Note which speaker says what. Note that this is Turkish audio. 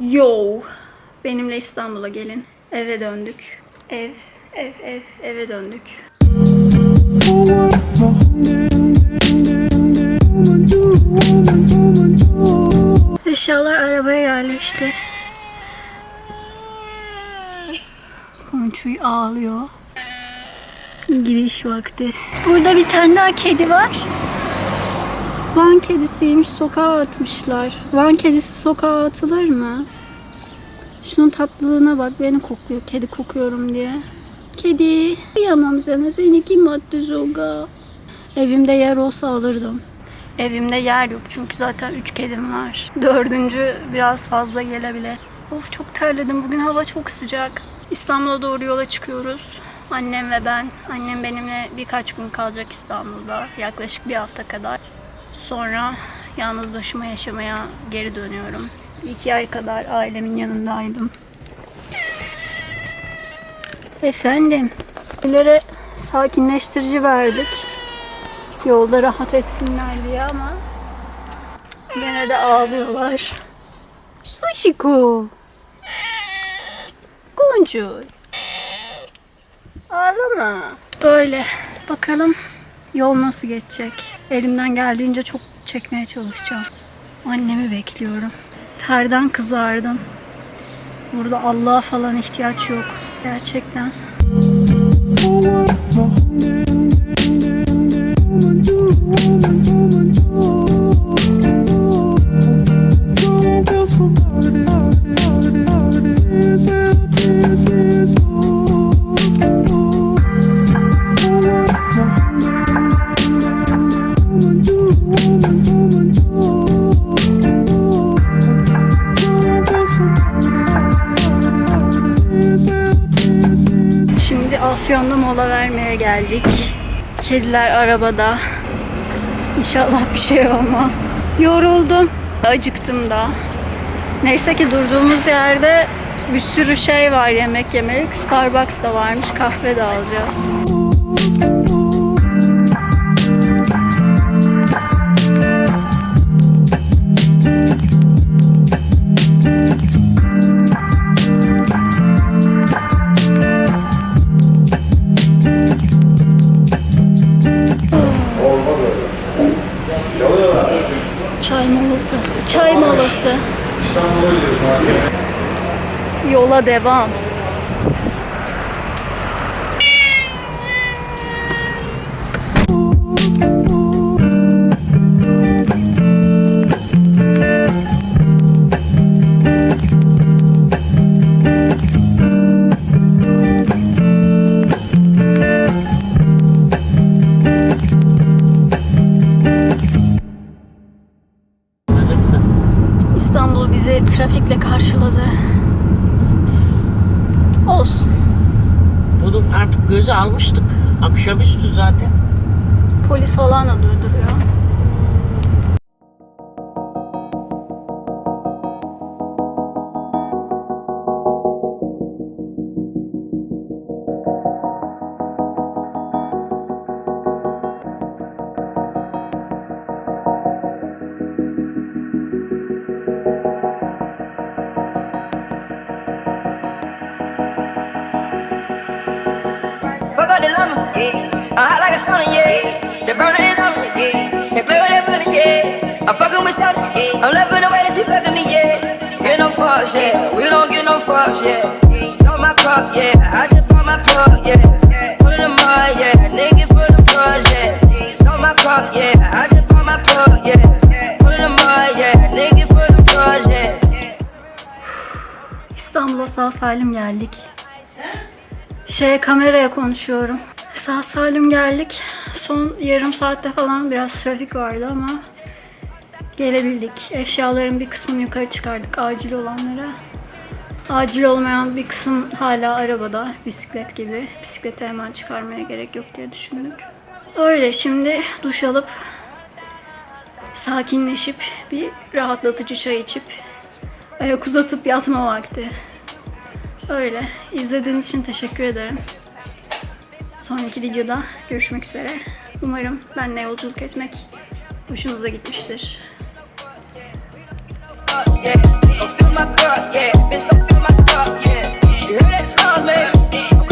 Speaker 1: Yo. Benimle İstanbul'a gelin. Eve döndük. Ev, ev, ev, eve döndük. Eşyalar arabaya yerleşti. Konçuy ağlıyor. Giriş vakti. Burada bir tane daha kedi var. Van kedisiymiş sokağa atmışlar. Van kedisi sokağa atılır mı? Şunun tatlılığına bak beni kokluyor kedi kokuyorum diye. Kedi. Kıyamam sana seni kim attı sokağa? Evimde yer olsa alırdım. Evimde yer yok çünkü zaten üç kedim var. Dördüncü biraz fazla gelebilir. Of çok terledim bugün hava çok sıcak. İstanbul'a doğru yola çıkıyoruz. Annem ve ben. Annem benimle birkaç gün kalacak İstanbul'da. Yaklaşık bir hafta kadar. Sonra yalnız başıma yaşamaya geri dönüyorum. İki ay kadar ailemin yanındaydım. Efendim, ileri sakinleştirici verdik. Yolda rahat etsinler diye ama gene de ağlıyorlar. Sushiko. Goncu. Ağlama. Böyle. Bakalım yol nasıl geçecek. Elimden geldiğince çok çekmeye çalışacağım. Annemi bekliyorum. Terden kızardım. Burada Allah'a falan ihtiyaç yok. Gerçekten. Şimdi Afyon'da mola vermeye geldik. Kediler arabada. İnşallah bir şey olmaz. Yoruldum. Acıktım da. Neyse ki durduğumuz yerde bir sürü şey var yemek yemelik. Starbucks da varmış. Kahve de alacağız. Molası. Çay molası. Yola devam. Olsun.
Speaker 2: Bunun artık gözü almıştık. Akşamüstü zaten.
Speaker 1: Polis falan da durduruyor.
Speaker 3: Fuck up the llama. I hot like a sauna, yeah. The burner is on me. They play with that money, yeah. I'm fucking with something. I'm loving the way that she fucking me, yeah. Get no fucks, yeah. We don't get no fucks, yeah. Stole my cup, yeah. I just bought my plug, yeah. Put in the mud, yeah. Nigga for them drugs, yeah. Stole my cup, yeah. I just bought my plug, yeah. Put in the mud, yeah. Nigga for them drugs, yeah.
Speaker 1: İstanbul'a sağ salim geldik. Şeye kameraya konuşuyorum. Sağ salim geldik. Son yarım saatte falan biraz trafik vardı ama gelebildik. Eşyaların bir kısmını yukarı çıkardık acil olanlara. Acil olmayan bir kısım hala arabada bisiklet gibi. Bisikleti hemen çıkarmaya gerek yok diye düşündük. Öyle şimdi duş alıp sakinleşip bir rahatlatıcı çay içip ayak uzatıp yatma vakti. Öyle. İzlediğiniz için teşekkür ederim. Sonraki videoda görüşmek üzere. Umarım benle yolculuk etmek hoşunuza gitmiştir.
Speaker 3: Yeah, go feel my cup, yeah. Bitch, go feel my cup, yeah. You hear that song, man?